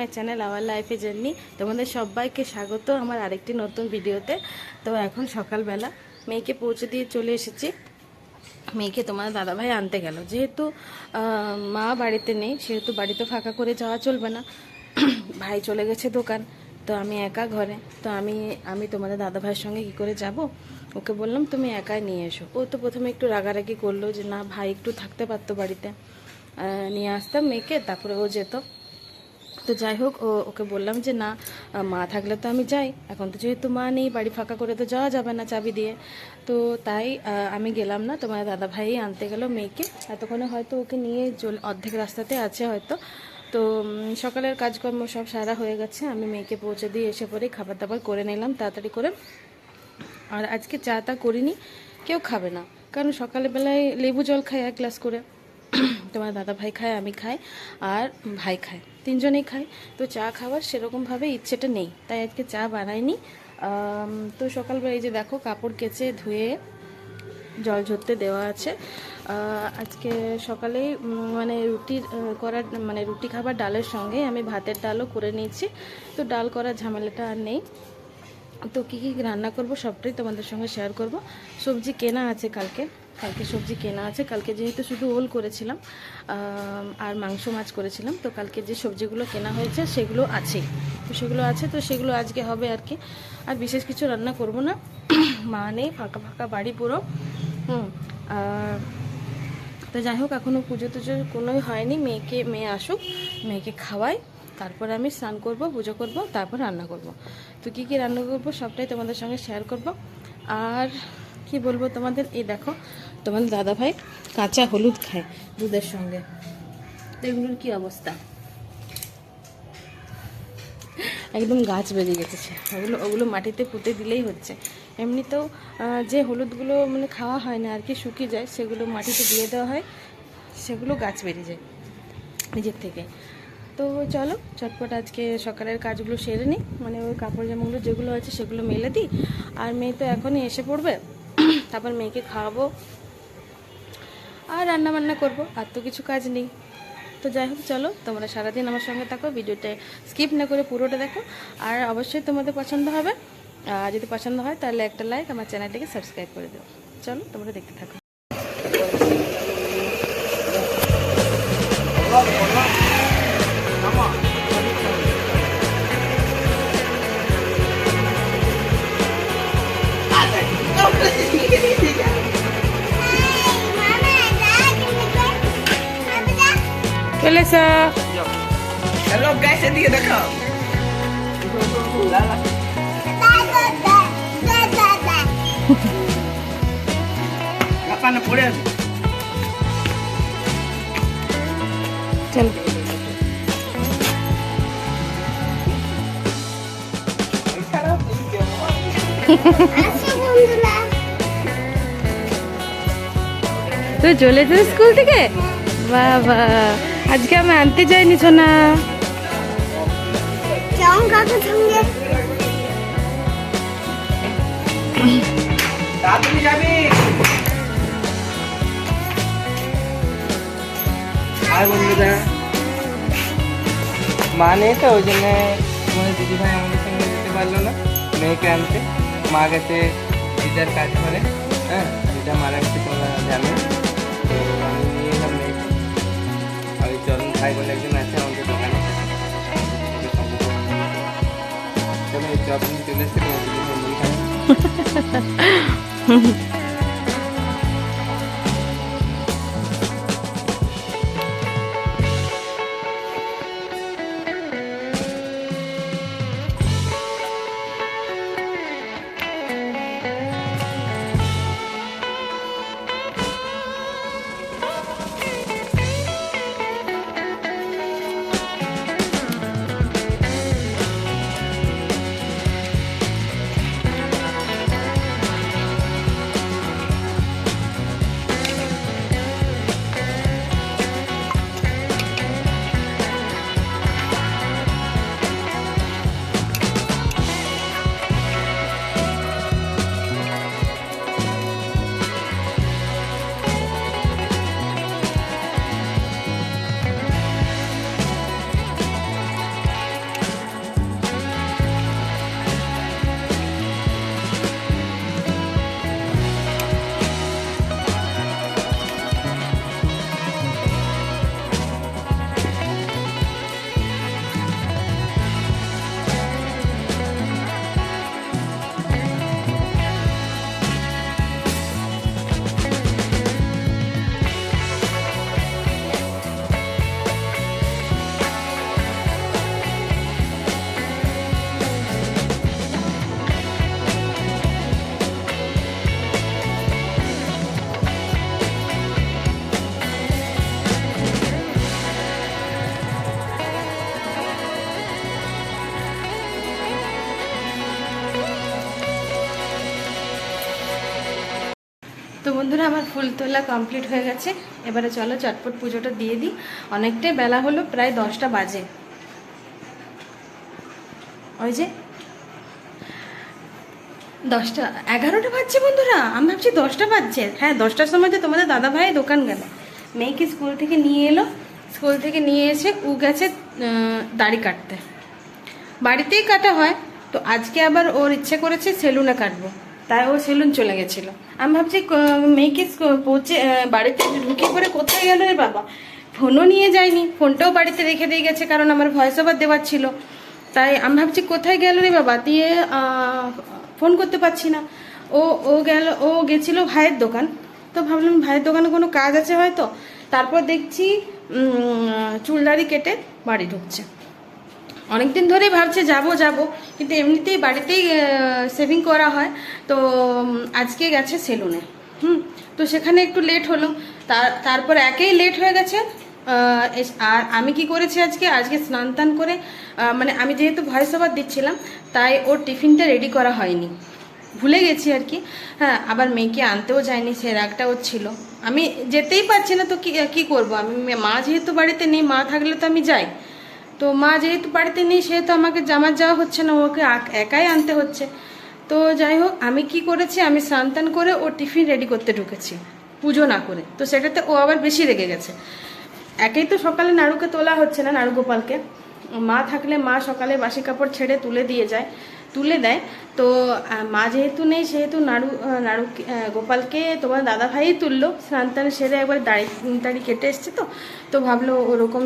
My channel our লাইফে journey. তোমাদের সবাইকে স্বাগত আমার আরেকটি নতুন ভিডিওতে। তো এখন সকালবেলা মেয়েকে পৌঁছে দিয়ে চলে এসেছি। মেয়েকে তোমার দাদাভাই আনতে গেল। যেহেতু মা বাড়িতে নেই, সেহেতু বাড়িতে ফাঁকা করে যাওয়া চলবে না। ভাই চলে গেছে দোকান, তো আমি একা ঘরে। তো আমি আমি তোমাদের দাদাভাইয়ের সঙ্গে কি করে যাব? ওকে বললাম, তুমি একাই নিয়ে এসো। ও তো প্রথমে একটু রাগারাগি করল যে, না, ভাই একটু থাকতে পারতো বাড়িতে। নিয়ে আসতাম মেয়েকে, তারপরে ও যেত। তো যাই হোক, ও, ওকে বললাম যে, না, মা থাকলে তো আমি যাই। এখন তো যেহেতু মা নেই, বাড়ি ফাঁকা করে তো যাওয়া যাবে না চাবি দিয়ে। তো তাই আমি গেলাম না। তোমার দাদা ভাই আনতে গেল মেয়েকে। এতক্ষণে হয়তো ওকে নিয়ে চলে, অর্ধেক রাস্তাতে আছে হয়তো। তো সকালের কাজকর্ম সব সারা হয়ে গেছে। আমি মেয়েকে পৌঁছে দিয়ে এসে পরে খাবার দাবার করে নিলাম, তাড়াতাড়ি করে। আর আজকে চা তা করিনি, কেউ খাবে না। কারণ সকালবেলায় লেবু জল খায় এক গ্লাস করে। তোমার দাদা ভাই খায়, আমি খাই, আর ভাই খায়। তিনজনেই খাই। তো চা খাওয়ার সেরকমভাবে ইচ্ছেটা নেই। তাই আজকে চা বানাইনি। তো সকালবেলা এই যে দেখো, কাপড় কেচে ধুয়ে জল ঝরতে দেওয়া আছে। আজকে সকালেই মানে রুটির করার মানে রুটি খাবার ডালের সঙ্গে আমি ভাতের ডালও করে নিয়েছি। তো ডাল করার ঝামেলাটা আর নেই। তো কী কী রান্না করব সবটাই তোমাদের সঙ্গে শেয়ার করব। সবজি কেনা আছে কালকে। কালকে সবজি কেনা আছে। কালকে যেহেতু শুধু ওল করেছিলাম আর মাংস মাছ করেছিলাম, তো কালকে যে সবজিগুলো কেনা হয়েছে সেগুলো আছে। তো সেগুলো আছে, তো সেগুলো আজকে হবে আর কি। আর বিশেষ কিছু রান্না করব না। মা নেই, ফাঁকা ফাঁকা বাড়ি পুরো। হুম, আর তো যাই হোক এখনও পুজো টুজো কোনোই হয়নি। মেয়েকে, মেয়ে আসুক, মেয়েকে খাওয়াই। তারপর আমি স্নান করব, পুজো করব, তারপর রান্না করব। তো কী কী রান্না করব সবটাই তোমাদের সঙ্গে শেয়ার করব। আর কি বলব তোমাদের? এই দেখো, তোমাদের দাদা ভাই কাঁচা হলুদ খায় দুধের সঙ্গে। তো এগুলোর কী অবস্থা? একদম গাছ বেরিয়ে গেছে। ওগুলো ওগুলো মাটিতে পুঁতে দিলেই হচ্ছে। এমনিতেও যে হলুদগুলো মানে খাওয়া হয় না আর কি, শুকিয়ে যায়, সেগুলো মাটিতে দিয়ে দেওয়া হয়, সেগুলো গাছ বেরিয়ে যায় নিজের থেকে। তো চলো, চটপট আজকে সকালের কাজগুলো সেরে নিই। মানে ওই কাপড় জামাগুলো যেগুলো আছে সেগুলো মেলে দিই। আর মেয়ে তো এখনই এসে পড়বে। তারপর মেয়েকে খাওয়াবো। আর রান্না বান্না করব, আর তো কিছু কাজ নেই। তো যাই হোক, চলো, তোমরা সারাদিন আমার সঙ্গে থাকো, ভিডিওটা স্কিপ না করে পুরোটা দেখো। আর অবশ্যই তোমাদের পছন্দ হবে, আর যদি পছন্দ হয়, তাহলে একটা লাইক আমার চ্যানেলটাকে সাবস্ক্রাইব করে দেবো চলো, তোমরা দেখতে থাকো। চলে এসো হ্যালো গাইস এদিকে দেখাও কাপানে পড়ে আছে চলো তুই চলে এসেছিস স্কুল থেকে বাবা আজকে আমি আনতে যাইনি সোনা। মা নেই তো ওই জন্য তোমাদের দিদি ভাই আমাদের সঙ্গে যেতে পারল না মেয়েকে আনতে। মা গেছে দিদার কাজ করে হ্যাঁ? দিদা মারা গেছে তোমরা জানো। ভাই বলে একজন আছে আমাদের দোকানে চলো চপ চলে এসেছে মুড়ি খাবে। বন্ধুরা, আমার ফুল তোলা কমপ্লিট হয়ে গেছে। এবারে চলো চটপট পুজোটা দিয়ে দিই। অনেকটাই বেলা হলো, প্রায় দশটা বাজে। ওই যে দশটা, এগারোটা বাজছে বন্ধুরা। আমি ভাবছি দশটা বাজছে। হ্যাঁ দশটার সময় তো তোমাদের দাদা ভাই দোকান গেল। মেয়েকে স্কুল থেকে নিয়ে এলো। স্কুল থেকে নিয়ে এসে উ গেছে দাড়ি কাটতে। বাড়িতেই কাটা হয়। তো আজকে আবার ওর ইচ্ছে করেছে সেলুনে কাটবো। তাই ও সেলুন চলে গেছিল। আমি ভাবছি মেয়েকে পৌঁছে বাড়িতে ঢুকে পরে কোথায় গেল রে বাবা? ফোনও নিয়ে যায়নি, ফোনটাও বাড়িতে রেখে দিয়ে গেছে কারণ আমার ভয়েস ওভার দেওয়ার ছিল। তাই আমি ভাবছি, কোথায় গেল রে বাবা? দিয়ে ফোন করতে পারছি না। ও ও গেল, ও গেছিল ভাইয়ের দোকান। তো ভাবলাম, ভাইয়ের দোকানে কোনো কাজ আছে হয়তো? তারপর দেখছি চুলদারি কেটে বাড়ি ঢুকছে। অনেকদিন ধরেই ভাবছে যাব যাব। কিন্তু এমনিতেই বাড়িতেই সেভিং করা হয়। তো আজকে গেছে সেলুনে। হুম, তো সেখানে একটু লেট হলো। তার, তারপর একেই লেট হয়ে গেছে। আর আমি কি করেছি আজকে? আজকে স্নান টান করে মানে আমি যেহেতু ভয়েস ওভার দিচ্ছিলাম, তাই ওর টিফিনটা রেডি করা হয়নি। ভুলে গেছি আর কি। হ্যাঁ আবার মেয়েকে আনতেও যায়নি, সে রাগটা ওর ছিল। আমি যেতেই পারছি না, তো কি করব? আমি, মা যেহেতু বাড়িতে নেই, মা থাকলে তো আমি যাই। তো মা যেহেতু বাড়িতে নেই, সেহেতু আমাকে জামার যাওয়া হচ্ছে না, ওকে একাই আনতে হচ্ছে। তো যাই হোক, আমি কি করেছি, আমি স্নান করে ও টিফিন রেডি করতে ঢুকেছি, পুজো না করে। তো সেটাতে ও আবার বেশি রেগে গেছে। একেই তো সকালে নাড়ুকে তোলা হচ্ছে না, নাড়ুগোপালকে। মা থাকলে মা সকালে বাসি কাপড় ছেড়ে তুলে দিয়ে যায়। তুলে দেয়। তো মা যেহেতু নেই সেহেতু নাড়ু নাড়ু গোপালকে তোমার দাদা ভাই তুললো। স্নান টান সেরে একবার দাড়ি দাড়ি কেটে এসছে তো। তো ভাবলো ওরকম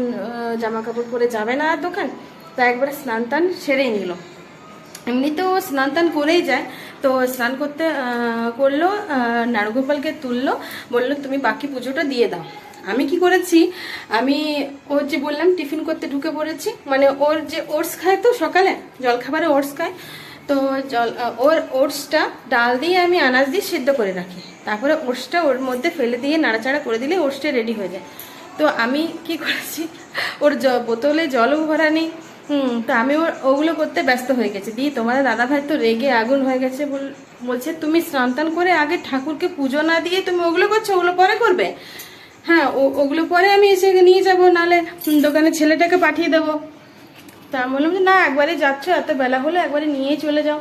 জামা কাপড় পরে যাবে না আর দোকান। তা একবার স্নান টান সেরেই নিল। এমনিতেও স্নান টান করেই যায়। তো স্নান করতে করল আহ, নাড়ুগোপালকে তুললো। বলল তুমি বাকি পুজোটা দিয়ে দাও। আমি কি করেছি? আমি ওর যে বললাম, টিফিন করতে ঢুকে পড়েছি। মানে ওর যে ওটস খায় তো সকালে, জলখাবারে ওটস খায়। তো জল ওর ওটসটা ডাল দিয়ে আমি আনাজ দিয়ে সেদ্ধ করে রাখি। তারপরে ওটসটা ওর মধ্যে ফেলে দিয়ে নাড়াচাড়া করে দিলে ওটসটা রেডি হয়ে যায়। তো আমি কি করেছি? ওর জ- বোতলে জলও ভরা নেই। হুম, তো আমি ওর, ওগুলো করতে ব্যস্ত হয়ে গেছি। দিয়ে তোমাদের দাদা ভাই তো রেগে আগুন হয়ে গেছে বল- বলছে, তুমি স্নান করে আগে ঠাকুরকে পুজো না দিয়ে তুমি ওগুলো করছ, ওগুলো পরে করবে? হ্যাঁ ওগুলো পরে আমি এসে নিয়ে যাব, নালে দোকানে ছেলেটাকে পাঠিয়ে দেবো। তা আমি বললাম যে, না, একবারে যাচ্ছ, এত বেলা হলো, একবারে নিয়েই চলে যাও।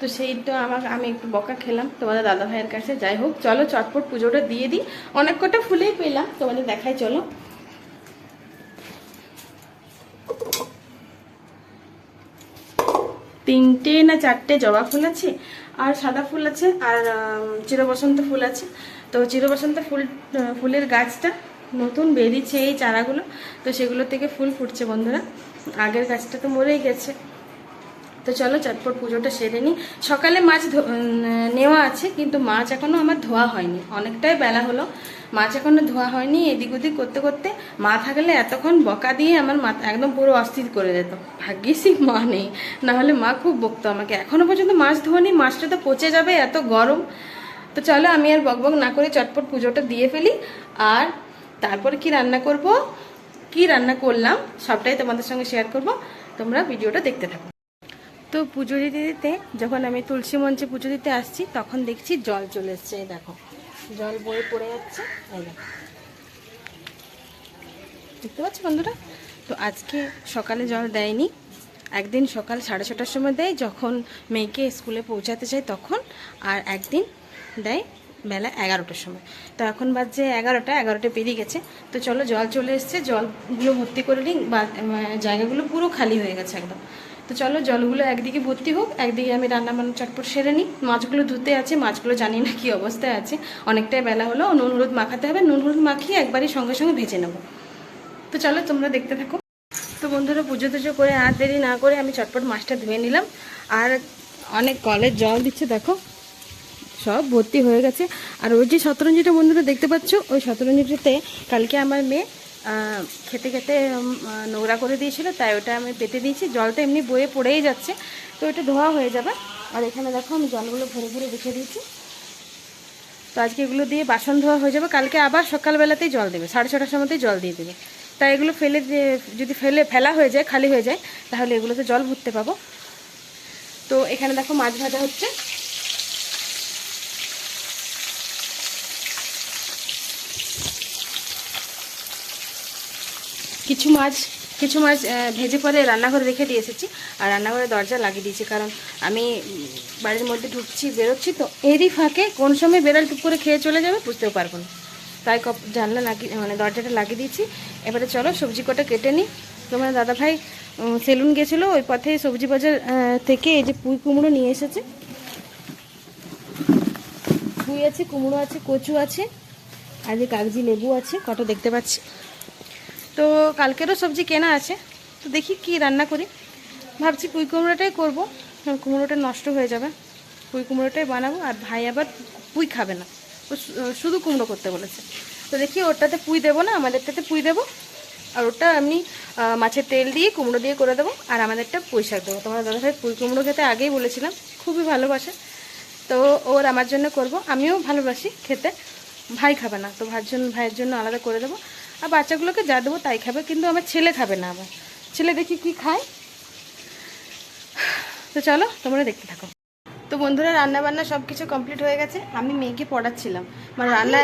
তো সেই তো আমাকে, আমি একটু বকা খেলাম তোমাদের দাদা ভাইয়ের কাছে। যাই হোক, চলো চটপট পুজোটা দিয়ে দিই। অনেক কটা ফুলেই পেলাম, তোমাদের দেখাই, চলো। তিনটে না চারটে জবা ফুল আছে, আর সাদা ফুল আছে, আর চিরবসন্ত ফুল আছে। তো চিরবসন্ত ফুল ফুলের গাছটা নতুন বেরিয়েছে এই চারাগুলো। তো সেগুলো থেকে ফুল ফুটছে বন্ধুরা। আগের গাছটা তো মরেই গেছে। তো চলো চটপট পুজোটা সেরে নিই। সকালে মাছ নেওয়া আছে, কিন্তু মাছ এখনও আমার ধোয়া হয়নি। অনেকটাই বেলা হলো। মাছ এখনও ধোয়া হয়নি, এদিক ওদিক করতে করতে মা থাকলে এতক্ষণ বকা দিয়ে আমার মাথা একদম পুরো অস্থির করে দিত ভাগ্যিসই মা নেই, নাহলে মা খুব বকতো আমাকে। এখনও পর্যন্ত মাছ ধোয়ানি, মাছটা তো পচে যাবে, এত গরম। তো চলো আমি আর বকবক না করে চটপট পুজোটা দিয়ে ফেলি। আর তারপর কি রান্না করব? কি রান্না করলাম? সবটাই তোমাদের সঙ্গে শেয়ার করব। তোমরা ভিডিওটা দেখতে থাকো। তো পুজো দিতে দিতে যখন আমি তুলসী মঞ্চে পুজো দিতে আসছি, তখন দেখছি জল চলে এসছে, এই দেখো। জল বয়ে পড়ে যাচ্ছে, এই দেখো। দেখতে পাচ্ছ বন্ধুরা? তো আজকে সকালে জল দেয়নি। একদিন সকাল সাড়ে ছটার সময় দেয়, যখন মেয়েকে স্কুলে পৌঁছাতে চাই তখন, আর একদিন দেয় বেলা এগারোটার সময়। তো এখন বাজছে এগারোটা এগারোটা পেরিয়ে গেছে। তো চলো জল চলে এসছে, জলগুলো ভর্তি করে নিই জায়গাগুলো পুরো খালি হয়ে গেছে একদম। তো চলো জলগুলো একদিকে ভর্তি হোক, একদিকে আমি রান্না বান্না চটপট সেরে নিই। মাছগুলো ধুতে আছে, মাছগুলো জানি না কি অবস্থায় আছে। অনেকটাই বেলা হলো, নুন হলুদ মাখাতে হবে, নুন হলুদ মাখিয়ে একবারই সঙ্গে সঙ্গে ভেজে নেব। তো চলো তোমরা দেখতে থাকো। তো বন্ধুরা, পুজো টুজো করে আর দেরি না করে আমি চটপট মাছটা ধুয়ে নিলাম। আর অনেক কলের জল দিচ্ছে, দেখো। সব ভর্তি হয়ে গেছে। আর ওই যে শতরঞ্জিটা বন্ধুরা দেখতে পাচ্ছ, ওই শতরঞ্জিটাতে কালকে আমার মেয়ে খেতে খেতে নোংরা করে দিয়েছিল, তাই ওটা আমি পেতে দিয়েছি। জলটা এমনি বয়ে পড়েই যাচ্ছে, তো ওটা ধোয়া হয়ে যাবে। আর এখানে দেখো, আমি জলগুলো ভরে ভরে রেখে দিয়েছি। তো আজকে এগুলো দিয়ে বাসন ধোয়া হয়ে যাবে। কালকে আবার সকালবেলাতেই জল দেবে, সাড়ে ছটার সময়তেই জল দিয়ে দেবে। তাই এগুলো ফেলে যদি ফেলে, ফেলা হয়ে যায়, খালি হয়ে যায়, তাহলে এগুলোতে জল ভরতে পাবো। তো এখানে দেখো মাছ ভাজা হচ্ছে। কিছু মাছ কিছু মাছ ভেজে পরে রান্নাঘরে রেখে দিয়ে এসেছি। আর রান্নাঘরে দরজা লাগিয়ে দিয়েছি কারণ আমি বাড়ির মধ্যে ঢুকছি বেরোচ্ছি তো এরই ফাঁকে কোন সময় বেড়াল টুক করে খেয়ে চলে যাবে বুঝতেও পারব না। তাই কপ জানলা লাগিয়ে মানে দরজাটা লাগিয়ে দিয়েছি। এবারে চলো সবজি কটা কেটে নিই। তোমার দাদাভাই উম, সেলুন গেছিল ওই পথে সবজি বাজার থেকে এই যে পুঁই কুমড়ো নিয়ে এসেছে। পুঁই আছে কুমড়ো আছে কচু আছে আর যে কাগজি লেবু আছে কটা দেখতে পাচ্ছি। তো কালকেরও সবজি কেনা আছে, তো দেখি কি রান্না করি। ভাবছি পুঁই কুমড়োটাই করব কুমড়োটা নষ্ট হয়ে যাবে। পুঁই কুমড়োটাই বানাবো, আর ভাই আবার পুঁই খাবে না। ও শুধু কুমড়ো করতে বলেছে। তো দেখি ওটাতে পুঁই দেবো না, আমাদেরটাতে পুঁই দেবো। আর ওটা আমি মাছের তেল দিয়ে, কুমড়ো দিয়ে করে দেবো, আর আমাদেরটা পুঁই শাক দেবো। তোমার দাদাভাই পুঁই কুমড়ো খেতে আগেই বলেছিলাম, খুবই ভালোবাসে। তো ওর আমার জন্য করব, আমিও ভালোবাসি খেতে, ভাই খাবে না। তো ভাইয়ের জন্য ভাইয়ের জন্য আলাদা করে দেবো। আর বাচ্চাগুলোকে যা দেবো তাই খাবে কিন্তু আমার ছেলে খাবে না আবার। ছেলে দেখি কি খায়। তো চলো তোমরা দেখতে থাকো। তো বন্ধুরা রান্না বান্না সব কিছু কমপ্লিট হয়ে গেছে। আমি মেয়েকে পড়াচ্ছিলাম। মানে? রান্না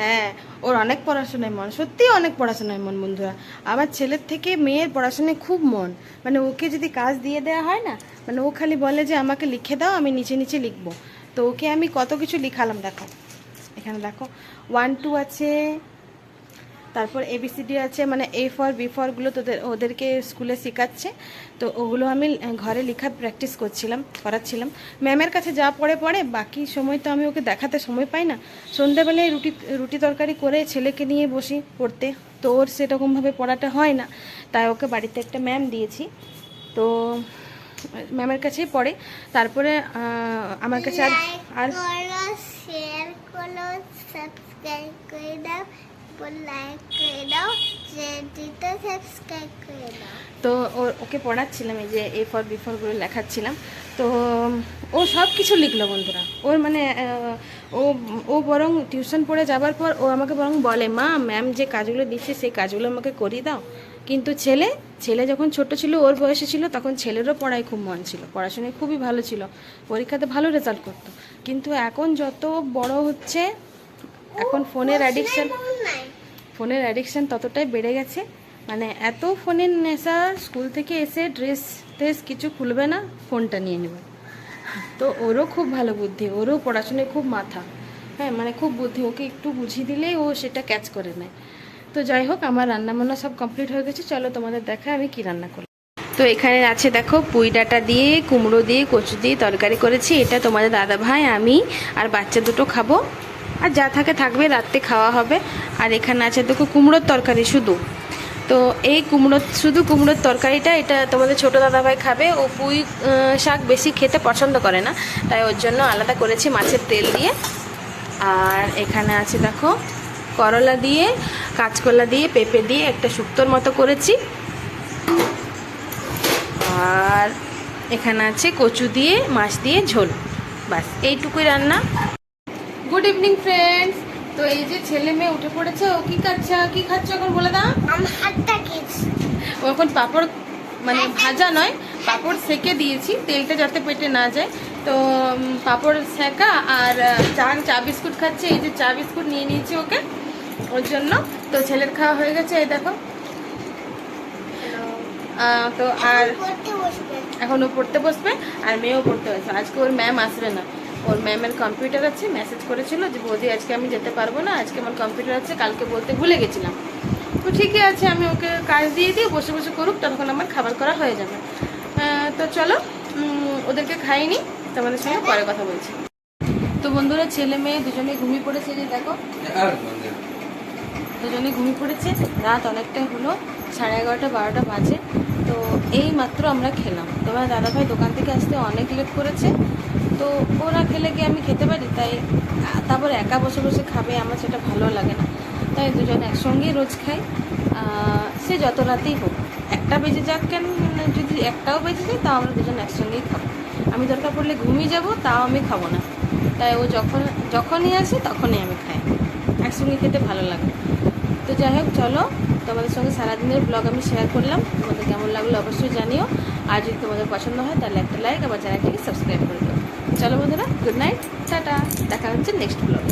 হ্যাঁ ওর অনেক পড়াশোনায় মন। সত্যি অনেক পড়াশোনায় মন বন্ধুরা। আমার ছেলের থেকে মেয়ের পড়াশোনায় খুব মন। মানে ওকে যদি কাজ দিয়ে দেওয়া হয় না মানে ও খালি বলে যে আমাকে লিখে দাও আমি নিচে নিচে লিখব। তো ওকে আমি কত কিছু লিখালাম দেখো। এখানে দেখো ওয়ান টু আছে, তারপর এবিসিডি আছে মানে এ ফর বি ফরগুলো তোদের, ওদেরকে স্কুলে শেখাচ্ছে। তো ওগুলো আমি ঘরে লেখা প্র্যাকটিস করছিলাম, করাচ্ছিলাম। ম্যামের কাছে যা পড়ে পড়ে, বাকি সময় তো আমি ওকে দেখাতে সময় পাই না। সন্ধ্যাবেলায় রুটি রুটি তরকারি করে ছেলেকে নিয়ে বসি পড়তে। তো ওর সেরকমভাবে পড়াটা হয় না। তাই ওকে বাড়িতে একটা ম্যাম দিয়েছি। তো ম্যামের কাছেই পড়ে। তারপরে আমার কাছে আর আর করো সাবস্ক্রাইব করে দাও লাইক করে দাও চ্যানেলটিতে সাবস্ক্রাইব করে দাও তো ওকে পড়াচ্ছিলাম এই যে এ ফর বি ফরগুলো লেখাচ্ছিলাম। তো, ও সব কিছু লিখলো বন্ধুরা। ওর মানে ও ও বরং টিউশন পড়ে যাবার পর ও আমাকে বরং বলে, মা ম্যাম যে কাজগুলো দিচ্ছে, সেই কাজগুলো আমাকে করিয়ে দাও। কিন্তু ছেলে ছেলে যখন ছোট ছিল, ওর বয়সে ছিল, তখন ছেলেরও পড়ায় খুব মন ছিল। পড়াশোনায় খুবই ভালো ছিল। পরীক্ষাতে ভালো রেজাল্ট করতো। কিন্তু এখন যত বড় হচ্ছে, এখন ফোনের অ্যাডিকশান ফোনের অ্যাডিকশান ততটাই বেড়ে গেছে। মানে এত ফোনের নেশা, স্কুল থেকে এসে ড্রেস ট্রেস কিছু খুলবে না, ফোনটা নিয়ে নেবে। তো ওরও খুব ভালো বুদ্ধি, ওরও পড়াশোনায় খুব মাথা। হ্যাঁ মানে খুব বুদ্ধি। ওকে একটু বুঝিয়ে দিলেই ও সেটা ক্যাচ করে নেয়। তো যাই হোক, আমার রান্না বান্না সব কমপ্লিট হয়ে গেছে। চলো তোমাদের দেখা আমি কি রান্না করলাম। তো এখানে আছে দেখো, পুঁই ডাঁটা দিয়ে, কুমড়ো দিয়ে, কচু দিয়ে তরকারি করেছি। এটা তোমাদের দাদা ভাই, আমি আর বাচ্চা দুটো খাব। আর যা থাকে থাকবে, রাত্রে খাওয়া হবে। আর এখানে আছে দেখো, কুমড়োর তরকারি শুধু। তো এই কুমড়ো, শুধু কুমড়োর তরকারিটা, এটা তোমাদের ছোটো দাদাভাই খাবে। ও পুঁই শাক বেশি খেতে পছন্দ করে না। তাই ওর জন্য আলাদা করেছি মাছের তেল দিয়ে। আর এখানে আছে দেখো করলা দিয়ে কাঁচকলা দিয়ে পেঁপে দিয়ে একটা শুক্তোর মতো করেছি। আর এখানে আছে কচু দিয়ে মাছ দিয়ে ঝোল। বাস এইটুকুই রান্না। গুড ইভিনিং ফ্রেন্ডস তো এই যে ছেলে মেয়ে উঠে পড়েছে ও কি খাচ্ছে? কি খাচ্ছে এখন বলে দাও? ও এখন পাঁপড় মানে ভাজা নয় পাঁপড় সেকে দিয়েছি তেলটা যাতে পেটে না যায়। তো পাঁপড় সেকা আর আহ, চা চা বিস্কুট খাচ্ছে। এই যে চা বিস্কুট নিয়ে নিয়েছি ওকে ওর জন্য। তো ছেলের খাওয়া হয়ে গেছে এই দেখো। তো আর এখন ও পড়তে বসবে আর মেয়েও পড়তে বসবে। আজকে ওর ম্যাম আসবে না। ওর ম্যামের কম্পিউটার আছে মেসেজ করেছিল যে বৌদি আজকে আমি যেতে পারব না আজকে আমার কম্পিউটার আছে কালকে বলতে ভুলে গেছিলাম। তো ঠিকই আছে আমি ওকে কাজ দিয়ে দিই বসে বসে করুক তখন আমার খাবার করা হয়ে যাবে। তো চলো ওদেরকে খাইনি তোমাদের সঙ্গে পরে কথা বলছি। তো বন্ধুরা, ছেলে মেয়ে দুজনে ঘুমিয়ে পড়েছে যে দেখো। দুজনে ঘুমিয়ে পড়েছে। রাত অনেকটাই হলো, সাড়ে এগারোটা, বারোটা বাজে। তো এই মাত্র আমরা খেলাম। তোমার দাদাভাই দোকান থেকে আসতে অনেক লেট করেছে। তো ওরা খেলে গিয়ে আমি খেতে পারি? তাই তারপর একা বসে বসে খাবে, আমার সেটা ভালো লাগে না। তাই দুজন একসঙ্গেই রোজ খাই। সে যত রাতেই হোক। একটা বেজে যাক কেন? মানে যদি একটাও বেজে যায়, তাও আমরা দুজন একসঙ্গেই খাব। আমি দরকার পড়লে ঘুমিয়ে যাব, তাও আমি খাব না। তাই ও যখন, যখনই আসে তখনই আমি খাই। একসঙ্গে খেতে ভালো লাগে। তো যাই হোক, চলো তোমাদের সঙ্গে সারাদিনের ব্লগ আমি শেয়ার করলাম। তোমাদের কেমন লাগল অবশ্যই জানিও। আর যদি তোমাদের পছন্দ হয়, তাহলে একটা লাইক আবার চ্যানেলটাকে সাবস্ক্রাইব করে দিও। চলো বন্ধুরা গুড নাইট টাটা। দেখা হচ্ছে নেক্সট ব্লগে